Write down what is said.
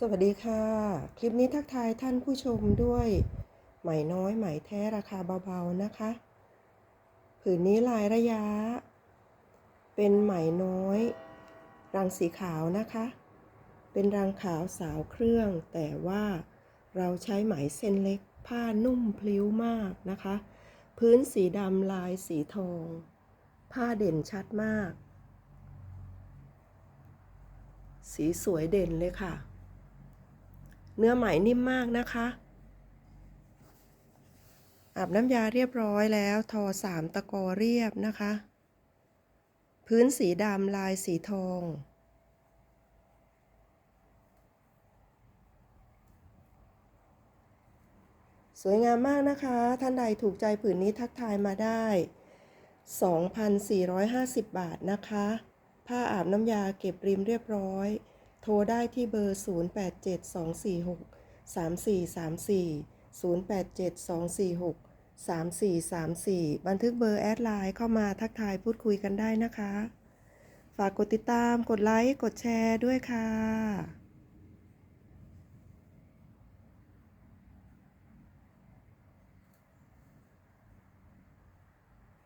สวัสดีค่ะ คลิปนี้ทักทายท่านผู้ชมด้วยไหมน้อยไหมแท้ราคาเบาๆนะคะ ผืนนี้ลายระยะ เป็นไหมน้อย รังสีขาวนะคะ เป็นรังขาวสาวเครื่อง แต่ว่าเราใช้ไหมเส้นเล็กผ้านุ่มพลิ้วมากนะคะ พื้นสีดำลายสีทอง ผ้าเด่นชัดมาก สีสวยเด่นเลยค่ะ เนื้อไหมนิ่มมากนะคะ อาบน้ำยาเรียบร้อยแล้วทอสามตะกอเรียบนะคะ พื้นสีดำลายสีทองสวยงามมากนะคะ ท่านใดถูกใจผืนนี้ทักทายมาได้ 2,450 บาทนะคะ ผ้าอาบน้ำยาเก็บริมเรียบร้อย ทรได้ที่เบอร์ 0872463434 0872463434 บันทึกเบอร์แอดไลน์เข้ามาทักทายพูดคุยกันได้นะคะ ฝากกดติดตาม กดไลค์ กดแชร์ด้วยค่ะ